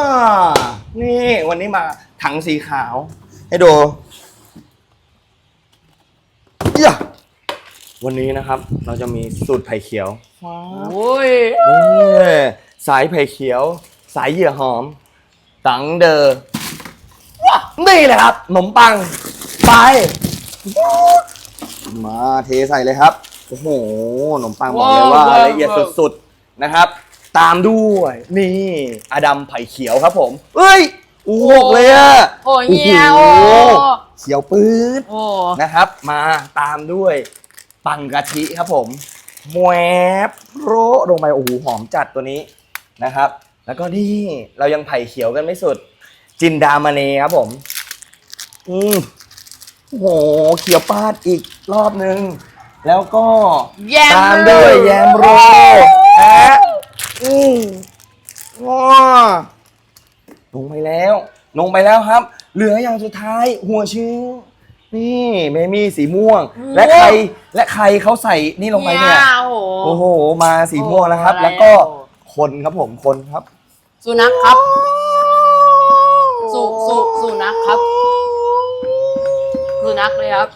น่านี่วันนี้มาถังสีขาว ให้ดูเหี้ยวันนี้นะครับ เราจะมีสูตรไผ่เขียวโอ้ยนี่สายไผ่เขียว สายเหยื่อหอม ตังเดอว้านี่แหละครับขนมปัง ไป มาเทใส่เลยครับ โอ้โหขนมปังบอกเลยว่าละเอียดสุดๆนะครับ ตามด้วยนี่อดัมไผ่เขียวครับผมเอ้ยอู้หกเลยอะโอ้ยเงี้ยโอ้โอ้โหเขียวปื๊ดโอ้นะครับ มาตามด้วยปังกะทิครับผมแมวบโรลงไปโอ้โหหอมจัดตัวนี้นะครับ แล้วก็นี่เรายังไผ่เขียวกันไม่สุด จินดามาเนครับผม อืมโอ้โหเขียวปาดอีกรอบนึง แล้วก็แยมตามด้วยแยมโรแอะอืมว้า ลงไปแล้ว ลงไปแล้วครับ เหลืออย่างสุดท้ายหัวชิ้นนี่เมมี่สีม่วง และใครและใครเขาใส่นี่ลงไปเนี่ย โอ้โอ้โห มาสีม่วงแล้วครับ โอ้แล้วก็คนครับผมคนครับ สุนัขครับ สุสุสุนัขครับ สุนัขเลยครับ